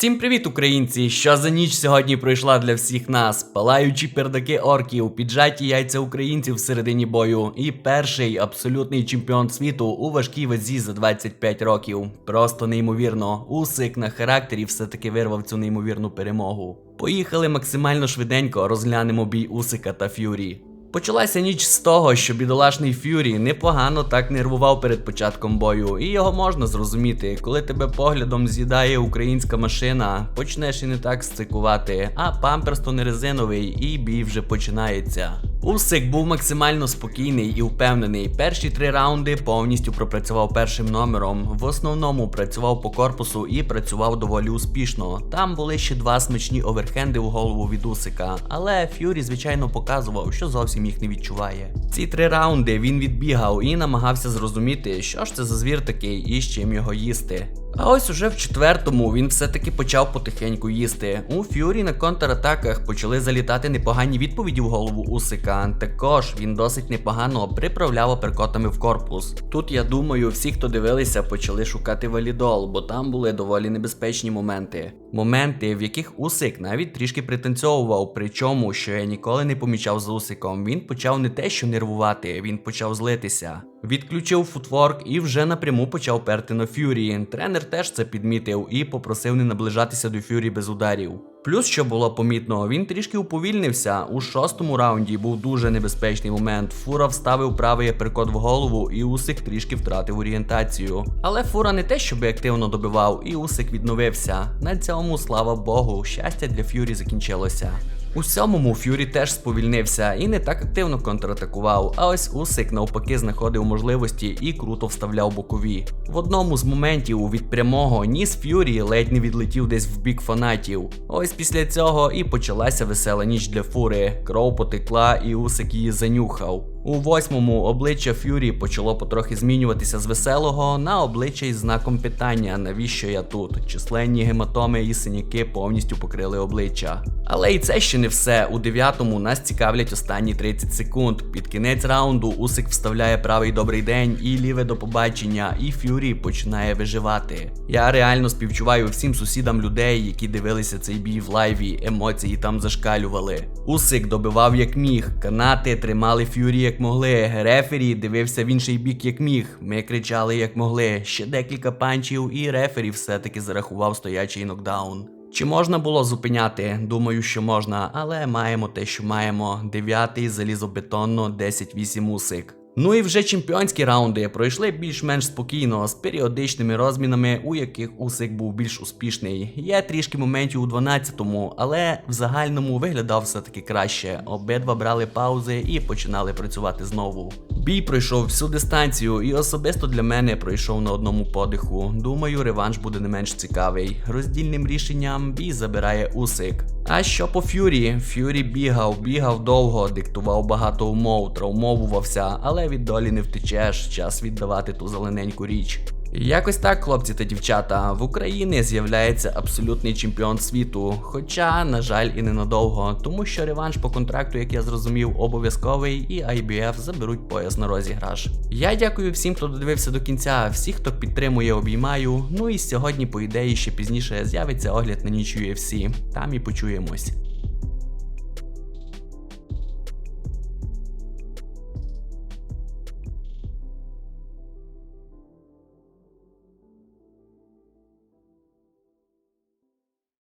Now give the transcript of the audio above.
Всім привіт, українці! Що за ніч сьогодні пройшла для всіх нас? Палаючі пердаки орків, піджаті яйця українців всередині бою, і перший абсолютний чемпіон світу у важкій вазі за 25 років. Просто неймовірно. Усик на характері все-таки вирвав цю неймовірну перемогу. Поїхали максимально швиденько, розглянемо бій Усика та Ф'юрі. Почалася ніч з того, що бідолашний Ф'юрі непогано так нервував перед початком бою, і його можна зрозуміти, коли тебе поглядом з'їдає українська машина, почнеш і не так сцикувати, а памперс то не резиновий, і бій вже починається. Усик був максимально спокійний і впевнений. Перші три раунди повністю пропрацював першим номером. В основному працював по корпусу і працював доволі успішно. Там були ще два смачні оверхенди в голову від Усика, але Ф'юрі, звичайно, показував, що зовсім їх не відчуває. Ці три раунди він відбігав і намагався зрозуміти, що ж це за звір такий і з чим його їсти. А ось уже в четвертому він все-таки почав потихеньку їсти. У Ф'юрі на контратаках почали залітати непогані відповіді в голову Усика. Також він досить непогано приправляв аперкотами в корпус. Тут я думаю, всі, хто дивилися, почали шукати валідол, бо там були доволі небезпечні моменти. Моменти, в яких Усик навіть трішки пританцьовував, причому, що я ніколи не помічав з Усиком, він почав не те, що нервувати, він почав злитися. Відключив футворк і вже напряму почав перти на Фюрі. Тренер теж це підмітив і попросив не наближатися до Фюрі без ударів. Плюс, що було помітно, він трішки уповільнився. У шостому раунді був дуже небезпечний момент. Фура вставив правий аперкот в голову, і Усик трішки втратив орієнтацію. Але фура не те, щоби активно добивав, і Усик відновився. На цьому, слава Богу, щастя для Фюрі закінчилося. У сьомому Ф'юрі теж сповільнився і не так активно контратакував, а ось Усик навпаки знаходив можливості і круто вставляв бокові. В одному з моментів від прямого ніс Ф'юрі ледь не відлетів десь в бік фанатів. Ось після цього і почалася весела ніч для фури. Кров потекла, і Усик її занюхав. У восьмому обличчя Ф'юрі почало потрохи змінюватися з веселого на обличчя із знаком питання, навіщо я тут. Численні гематоми і синяки повністю покрили обличчя. Але і це ще не все. У дев'ятому нас цікавлять останні 30 секунд. Під кінець раунду Усик вставляє правий добрий день і ліве до побачення, і Ф'юрі починає виживати. Я реально співчуваю всім сусідам людей, які дивилися цей бій в лайві, емоції там зашкалювали. Усик добивав як міг, канати тримали Ф'юрі як могли. Рефері дивився в інший бік як міг. Ми кричали як могли. Ще декілька панчів, і рефері все-таки зарахував стоячий нокдаун. Чи можна було зупиняти? Думаю, що можна, але маємо те, що маємо. Дев'ятий залізобетонно 10-8 усик. Ну і вже чемпіонські раунди пройшли більш-менш спокійно, з періодичними розмінами, у яких Усик був більш успішний. Є трішки моментів у 12-му, але в загальному виглядав все-таки краще. Обидва брали паузи і починали працювати знову. Бій пройшов всю дистанцію, і особисто для мене пройшов на одному подиху. Думаю, реванш буде не менш цікавий. Роздільним рішенням бій забирає Усик. А що по Ф'юрі? Ф'юрі бігав, бігав довго, диктував багато умов, травмовувався, але від долі не втечеш, час віддавати ту зелененьку річ. Якось так, хлопці та дівчата, в Україні з'являється абсолютний чемпіон світу. Хоча, на жаль, і ненадовго, тому що реванш по контракту, як я зрозумів, обов'язковий, і IBF заберуть пояс на розіграш. Я дякую всім, хто додивився до кінця, всіх, хто підтримує, обіймаю. Ну і сьогодні, по ідеї, ще пізніше з'явиться огляд на ніч UFC. Там і почуємось.